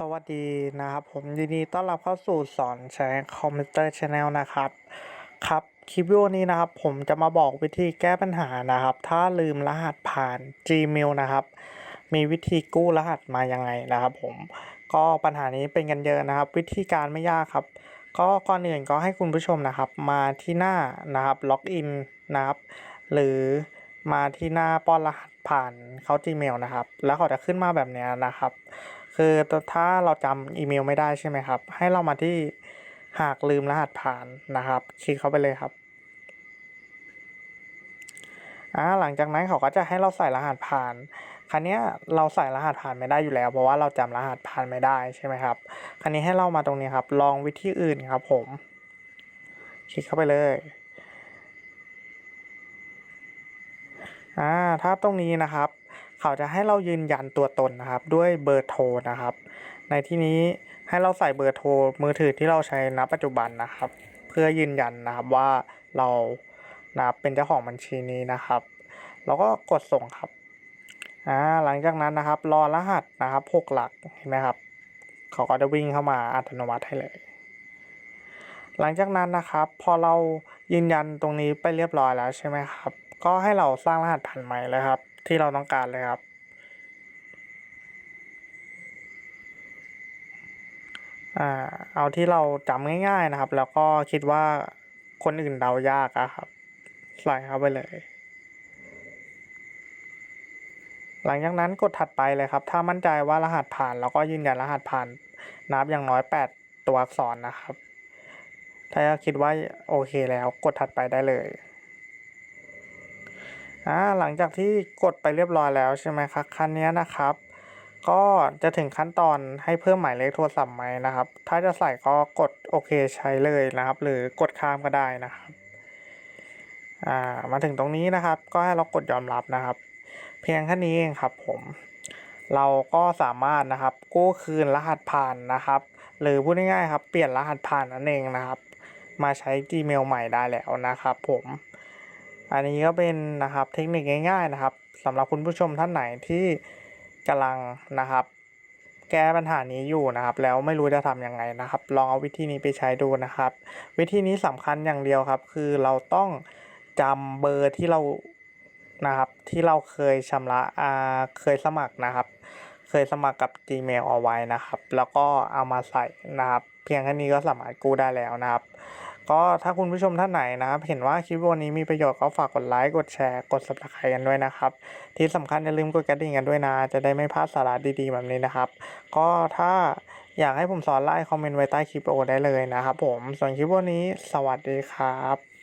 สวัสดีนะครับ ผมยินดีต้อนรับเข้าสู่สอนใช้คอมพิวเตอร์ชาแนลนะครับ ครับคลิปวิดีโอนี้นะครับ ผมจะมาบอกวิธีแก้ปัญหานะครับ ถ้าลืมรหัสผ่าน Gmail นะครับ มีวิธีกู้รหัสมายังไงนะครับ ผมก็ปัญหานี้เป็นกันเยอะนะครับ วิธีการไม่ยากครับ ก็ก่อนอื่นก็ให้คุณผู้ชมนะครับ มาที่หน้านะครับล็อกอินนะครับ หรือมาที่หน้าป้อนรหัสผ่านเขา Gmail นะครับ แล้วเขาจะขึ้นมาแบบนี้นะครับ คือถ้าเราจำอีเมลไม่ได้ใช่ไหมครับ ให้เรามาที่หากลืมรหัสผ่านนะครับ คลิกเข้าไปเลยครับอ่าหลังจากนั้นเขาก็จะให้เราใส่รหัสผ่าน ครั้นี้เราใส่รหัสผ่านไม่ได้อยู่แล้ว เพราะว่าเราจำรหัสผ่านไม่ได้ใช่ไหมครับ ครั้นี้ให้เรามาตรงนี้ครับ ลองวิธีอื่นครับ ผม คลิกเข้าไปเลยอ่าถ้าตรงนี้นะครับ เขาจะให้เรายืนยันตัวตนนะครับ ด้วยเบอร์โทรนะครับ ในที่นี้ให้เราใส่เบอร์โทรมือถือที่เราใช้ณปัจจุบันนะครับ เพื่อยืนยันนะครับว่าเรานะครับเป็นเจ้าของบัญชีนี้นะครับ แล้วก็กดส่งครับอ่าหลังจากนั้นนะครับ รอรหัสนะครับหกหลักเห็นไหมครับ เขาก็จะวิ่งเข้ามาอัตโนมัติให้เลย หลังจากนั้นนะครับ พอเรายืนยันตรงนี้ไปเรียบร้อยแล้วใช่ไหมครับ ก็ให้เราสร้างรหัสผ่านใหม่เลยครับ ที่เราต้องการเลยครับ อ่า เอาที่เราจำง่ายๆนะครับ แล้วก็คิดว่าคนอื่นเดายากอะครับ ใส่เข้าไปเลย หลังจากนั้นกดถัดไปเลยครับ ถ้ามั่นใจว่ารหัสผ่านเราก็ยืนยันรหัสผ่าน นับอย่างน้อย 8 ตัวอักษรนะครับ ถ้าคิดว่าโอเคแล้วกดถัดไปได้เลย อ่าหลังจากที่กดไปเรียบร้อยแล้วใช่ไหมครับคันนี้นะครับ ก็จะถึงขั้นตอนให้เพิ่มหมายเลขโทรศัพท์ไหมนะครับ ถ้าจะใส่ก็กดโอเคใช้เลยนะครับ หรือกดข้ามก็ได้นะครับอ่ามาถึงตรงนี้นะครับ ก็ให้เรากดยอมรับนะครับ เพียงแค่นี้เองครับผมเราก็สามารถนะครับกู้คืนรหัสผ่านนะครับ หรือพูดง่ายๆครับเปลี่ยนรหัสผ่านนั่นเองนะครับ มาใช้ Gmail ใหม่ได้แล้วนะครับผม อันนี้ก็เป็นนะครับเทคนิคง่ายๆนะครับสำหรับคุณผู้ชมท่านไหนที่กำลังนะครับ แก้ปัญหานี้อยู่นะครับ แล้วไม่รู้จะทำยังไงนะครับ ลองเอาวิธีนี้ไปใช้ดูนะครับ วิธีนี้สำคัญอย่างเดียวครับ คือเราต้องจำเบอร์ที่เรานะครับที่เราเคยชำระอ่าเคยสมัครนะครับ เคยสมัครกับ Gmail เอาไว้นะครับ แล้วก็เอามาใส่นะครับ เพียงแค่นี้ก็สามารถกู้ได้แล้วนะครับ ก็ถ้าคุณผู้ชมท่านไหนนะครับ เห็นว่าคลิปวันนี้มีประโยชน์ก็ฝากกดไลค์กดแชร์กด subscribe กันด้วยนะครับ ที่สำคัญอย่าลืมกดกระดิ่งกันด้วยนะ จะได้ไม่พลาดสาระดีๆแบบนี้นะครับ ก็ถ้าอยากให้ผมสอนไล่คอมเมนต์ไว้ใต้คลิปโอได้เลยนะครับผมส่วนคลิปวันนี้สวัสดีครับ